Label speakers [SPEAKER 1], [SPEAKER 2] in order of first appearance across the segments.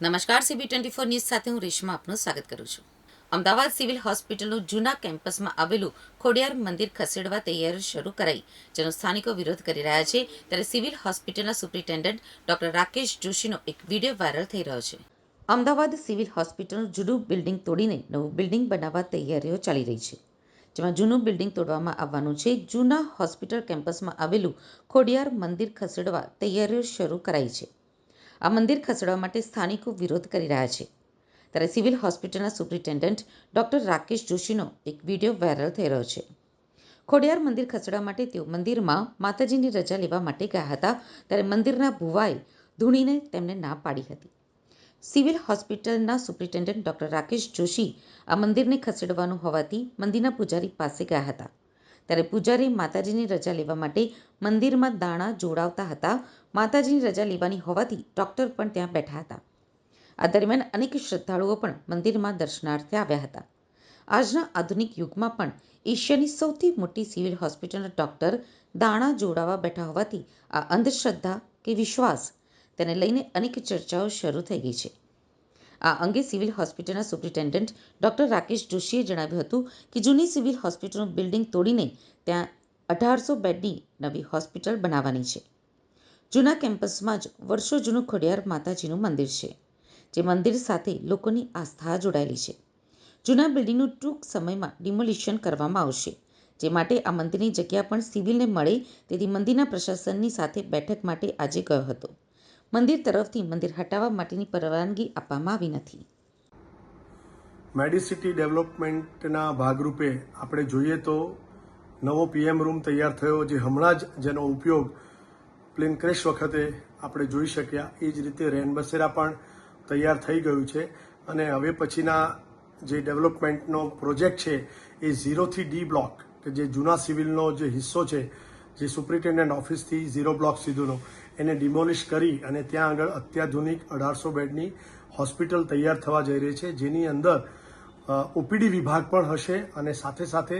[SPEAKER 1] નમસ્કાર, CB twenty four news સાથે હું રેશમા આપનું સ્વાગત કરું છું. અમદાવાદ સિવિલ હોસ્પિટલનું જૂના કેમ્પસમાં આવેલું ખોડિયાર મંદિર ખસેડવા તૈયારી શરૂ કરાઈ, જેનો સ્થાનિકો વિરોધ કરી રહ્યા છે. ત્યારે સિવિલ હોસ્પિટલના સુપ્રિન્ટેન્ડન્ટ ડોક્ટર રાકેશ જોશીનો એક વીડિયો વાયરલ થઈ રહ્યો છે. અમદાવાદ સિવિલ હોસ્પિટલનું જૂનું બિલ્ડિંગ તોડીને નવું બિલ્ડિંગ બનાવવા તૈયારીઓ ચાલી રહી છે. જેમાં જૂનું બિલ્ડિંગ તોડવામાં આવવાનું છે. જૂના હોસ્પિટલ કેમ્પસમાં આવેલું ખોડિયાર મંદિર ખસેડવા તૈયારીઓ શરૂ કરાઈ છે. આ મંદિર ખસેડવા માટે સ્થાનિકો વિરોધ કરી રહ્યા છે. ત્યારે સિવિલ હોસ્પિટલના સુપ્રિન્ટેન્ડન્ટ ડોક્ટર રાકેશ જોશીનો એક વીડિયો વાયરલ થઈ રહ્યો છે. ખોડિયાર મંદિર ખસેડવા માટે તેઓ મંદિરમાં માતાજીની રજા લેવા માટે ગયા હતા, ત્યારે મંદિરના ભુવાએ ધૂણીને તેમને ના પાડી હતી. સિવિલ હોસ્પિટલના સુપ્રિન્ટેન્ડન્ટ ડોક્ટર રાકેશ જોશી આ મંદિરને ખસેડવાનું હોવાથી મંદિરના પૂજારી પાસે ગયા હતા. ત્યારે પૂજારી માતાજીની રજા લેવા માટે મંદિરમાં દાણા જોડાવતા હતા. માતાજીની રજા લેવાની હોવાથી ડૉક્ટર પણ ત્યાં બેઠા હતા. આ દરમિયાન અનેક શ્રદ્ધાળુઓ પણ મંદિરમાં દર્શનાર્થે આવ્યા હતા. આજના આધુનિક યુગમાં પણ એશિયાની સૌથી મોટી સિવિલ હોસ્પિટલના ડૉક્ટર દાણા જોડાવા બેઠા હોવાથી આ અંધશ્રદ્ધા કે વિશ્વાસ તેને લઈને અનેક ચર્ચાઓ શરૂ થઈ ગઈ છે. આ અંગે સિવિલ હોસ્પિટલના સુપ્રિન્ટેન્ડન્ટ ડોક્ટર રાકેશ જોશીએ જણાવ્યું હતું કે જૂની સિવિલ હોસ્પિટલનું બિલ્ડિંગ તોડીને ત્યાં અઢારસો બેડની નવી હોસ્પિટલ બનાવવાની છે. જૂના કેમ્પસમાં જ વર્ષો જૂનું ખોડિયાર માતાજીનું મંદિર છે, જે મંદિર સાથે લોકોની આસ્થા જોડાયેલી છે. જૂના બિલ્ડિંગનું ટૂંક સમયમાં ડિમોલિશન કરવામાં આવશે, જે માટે આ મંદિરની જગ્યા પણ સિવિલને મળે તેથી મંદિરના પ્રશાસનની સાથે બેઠક માટે આજે ગયો હતો. મંદિર તરફથી મંદિર હટાવવા માટેની પરવાનગી આપવામાં આવી નથી.
[SPEAKER 2] મેડિસિટી ડેવલપમેન્ટના ભાગરૂપે આપણે જોઈએ તો નવો પીએમ રૂમ તૈયાર થયો જે હમણાં જ જેનો ઉપયોગ પ્લેન ક્રેશ વખતે આપણે જોઈ શક્યા. એ જ રીતે રેનબસેરા પણ તૈયાર થઈ ગયું છે અને હવે પછીના જે ડેવલપમેન્ટનો પ્રોજેક્ટ છે એ ઝીરોથી ડી બ્લોક, કે જે જૂના સિવિલનો જે હિસ્સો છે, જે સુપ્રિન્ટેન્ડન્ટ ઓફિસથી ઝીરો બ્લોક સુધીનો એને ડિમોલિશ કરી અને ત્યાં આગળ અત્યાધુનિક અઢારસો બેડની હોસ્પિટલ તૈયાર થવા જઈ રહી છે. જેની અંદર ઓપીડી વિભાગ પણ હશે અને સાથે સાથે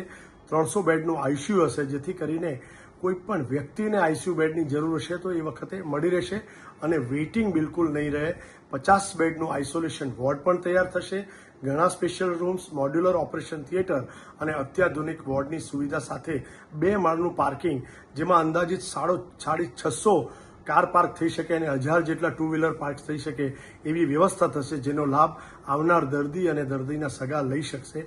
[SPEAKER 2] ત્રણસો બેડનું આઈસીયુ હશે, જેથી કરીને કોઈપણ વ્યક્તિને આઈસીયુ બેડની જરૂર હશે તો એ વખતે મળી રહેશે અને વેઇટિંગ બિલકુલ નહીં રહે. પચાસ બેડનું આઇસોલેશન વોર્ડ પણ તૈયાર થશે. ઘણા special rooms modular operation theatre અને અત્યાધુનિક વોર્ડની સુવિધા સાથે બે માળનું પાર્કિંગ જેમાં અંદાજિત સાડો, સાડી છસો કાર પાર્ક થઈ શકે અને હજાર જેટલા ટુ વ્હીલર પાર્ક થઈ શકે એવી વ્યવસ્થા થશે જેનો લાભ આવનાર દર્દી અને દર્દીના સગા લઈ શકશે.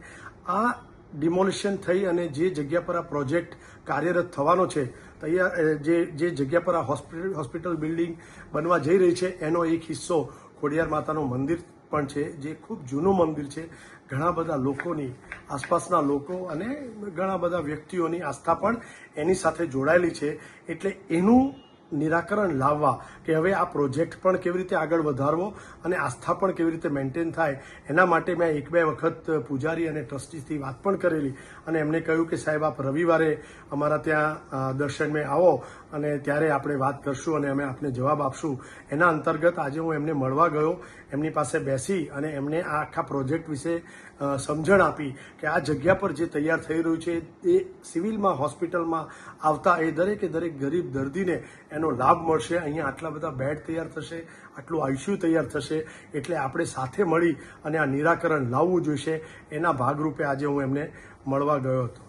[SPEAKER 2] આ ડિમોલિશન થઈ અને જે જગ્યા પર આ પ્રોજેક્ટ કાર્યરત થવાનો છે, તૈયાર જે જે જગ્યા પર આ હોસ્પિટલ હોસ્પિટલ બિલ્ડિંગ બનવા જઈ રહી છે, એનો એક હિસ્સો ખોડિયાર માતાનું મંદિર પણ છે, જે ખૂબ જૂનું મંદિર છે. ઘણા બધા લોકોની, આસપાસના લોકો અને ઘણા બધા વ્યક્તિઓની આસ્થા પણ એની સાથે જોડાયેલી છે. એટલે એનું નિરાકરણ લાવવા કે હવે આ પ્રોજેક્ટ પણ કેવી રીતે આગળ વધારવો અને આસ્થા પણ કેવી રીતે મેન્ટેન થાય, એના માટે મેં એક બે વખત પૂજારી અને ટ્રસ્ટીથી વાત પણ કરેલી. અને એમને કહ્યું કે સાહેબ, આપ રવિવારે અમારા ત્યાં દર્શનમે આવો અને ત્યારે આપણે વાત કરશું અને અમે આપને જવાબ આપશું. એના અંતર્ગત આજે હું એમને મળવા ગયો, એમની પાસે બેસી અને એમને આ આખા પ્રોજેક્ટ વિશે સમજણ આપી કે આ જગ્યા પર જે તૈયાર થઈ રહ્યું છે, એ સિવિલમાં, હોસ્પિટલમાં આવતા એ દરેકે દરેક ગરીબ દર્દીને એનો લાભ મળશે. અહીંયા આટલા બધા બેડ તૈયાર થશે, આટલું આઈસીયુ તૈયાર થશે, એટલે આપણે સાથે મળી અને આ નિરાકરણ લાવવું જોઈશે. એના ભાગરૂપે આજે હું એમને મળવા ગયો હતો.